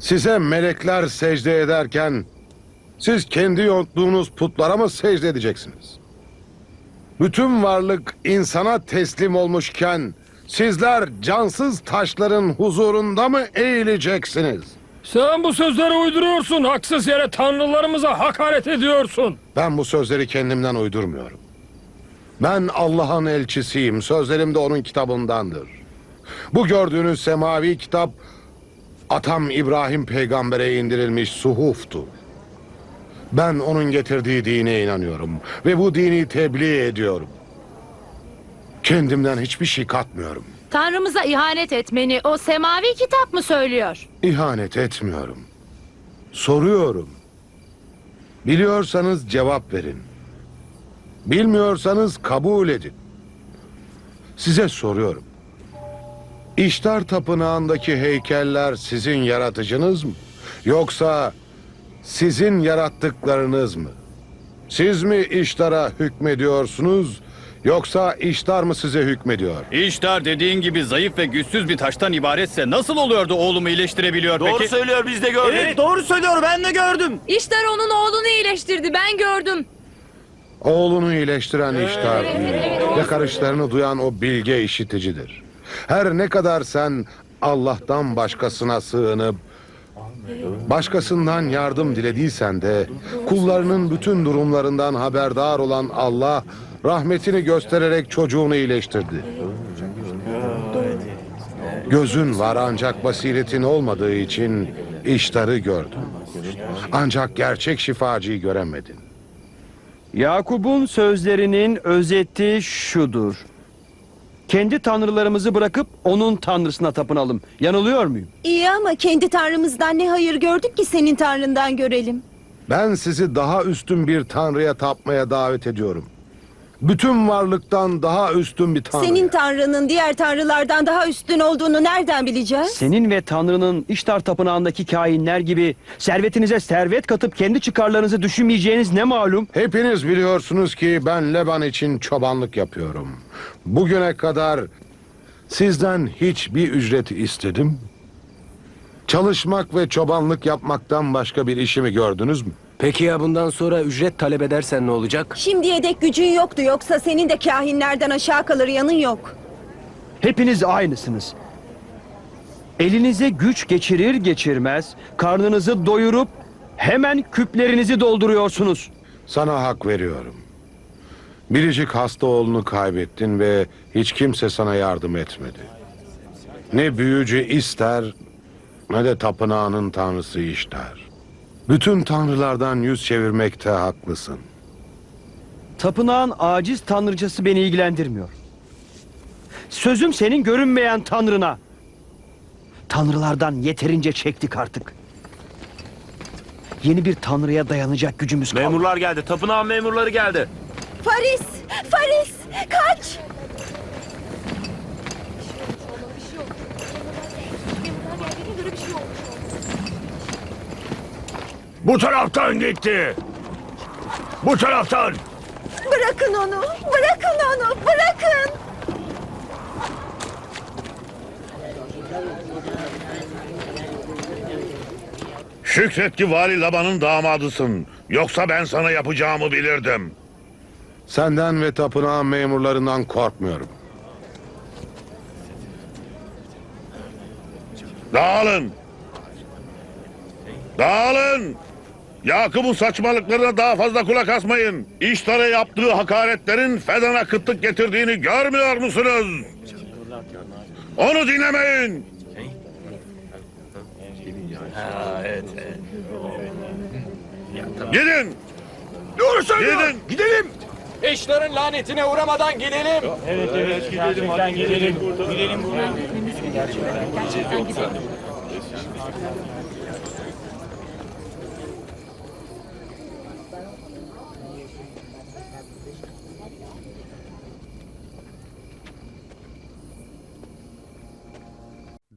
Size melekler secde ederken siz kendi yonttuğunuz putlara mı secde edeceksiniz? Bütün varlık insana teslim olmuşken sizler cansız taşların huzurunda mı eğileceksiniz? Sen bu sözleri uyduruyorsun. Haksız yere tanrılarımıza hakaret ediyorsun. Ben bu sözleri kendimden uydurmuyorum. Ben Allah'ın elçisiyim. Sözlerim de onun kitabındandır. Bu gördüğünüz semavi kitap atam İbrahim peygambere indirilmiş suhuftu. Ben onun getirdiği dine inanıyorum ve bu dini tebliğ ediyorum. Kendimden hiçbir şey katmıyorum. Tanrımıza ihanet etmeni o semavi kitap mı söylüyor? İhanet etmiyorum. Soruyorum. Biliyorsanız cevap verin. Bilmiyorsanız kabul edin. Size soruyorum. İştar Tapınağı'ndaki heykeller sizin yaratıcınız mı? Yoksa sizin yarattıklarınız mı? Siz mi İştar'a hükmediyorsunuz? Yoksa İştar mı size hükmediyor? İştar dediğin gibi zayıf ve güçsüz bir taştan ibaretse nasıl oluyordu oğlumu iyileştirebiliyor Doğru peki? söylüyor biz de gördük. Evet doğru söylüyor ben de gördüm. İştar onun oğlunu iyileştirdi ben gördüm. Oğlunu iyileştiren iştar yakarışlarını duyan o bilge işiticidir. Her ne kadar sen Allah'tan başkasına sığınıp başkasından yardım dilediysen de kullarının bütün durumlarından haberdar olan Allah rahmetini göstererek çocuğunu iyileştirdi. Gözün var ancak basiretin olmadığı için iştarı gördün. Ancak gerçek şifacıyı göremedin. Yakup'un sözlerinin özeti şudur. Kendi tanrılarımızı bırakıp onun tanrısına tapınalım. Yanılıyor muyum? İyi ama kendi tanrımızdan ne hayır gördük ki senin tanrından görelim. Ben sizi daha üstün bir tanrıya tapmaya davet ediyorum. Bütün varlıktan daha üstün bir tanrı. Senin tanrının diğer tanrılardan daha üstün olduğunu nereden bileceğiz? Senin ve Tanrı'nın İştar Tapınağı'ndaki kainler gibi servetinize servet katıp kendi çıkarlarınızı düşünmeyeceğiniz ne malum? Hepiniz biliyorsunuz ki ben Leban için çobanlık yapıyorum. Bugüne kadar sizden hiçbir ücret istedim. Çalışmak ve çobanlık yapmaktan başka bir işimi gördünüz mü? Peki ya bundan sonra ücret talep edersen ne olacak? Şimdiye dek gücün yoktu yoksa senin de kahinlerden aşağı kalır yanın yok. Hepiniz aynısınız. Elinize güç geçirir geçirmez karnınızı doyurup hemen küplerinizi dolduruyorsunuz. Sana hak veriyorum. Biricik hasta oğlunu kaybettin ve hiç kimse sana yardım etmedi. Ne büyücü ister ne de tapınağının tanrısı işler. Bütün tanrılardan yüz çevirmekte haklısın. Tapınağın aciz tanrıcası beni ilgilendirmiyor. Sözüm senin görünmeyen tanrına. Tanrılardan yeterince çektik artık. Yeni bir tanrıya dayanacak gücümüz kalmadı. Memurlar geldi. Tapınağın memurları geldi. Faris! Faris! Kaç! Bu taraftan gitti. Bu taraftan. Bırakın onu! Bırakın onu! Bırakın! Şükret ki Vali Laban'ın damadısın. Yoksa ben sana yapacağımı bilirdim. Senden ve tapınağın memurlarından korkmuyorum. Dağılın. Dağılın. Yakup'un saçmalıklarına daha fazla kulak asmayın. İştara yaptığı hakaretlerin Fedan'a kıtlık getirdiğini görmüyor musunuz? Onu dinlemeyin. Gidin. Doğru söylüyor. Gidin. Gidelim. Eşlerin lanetine uğramadan gidelim. Evet evet gidelim. gidelim. Gidelim buradan.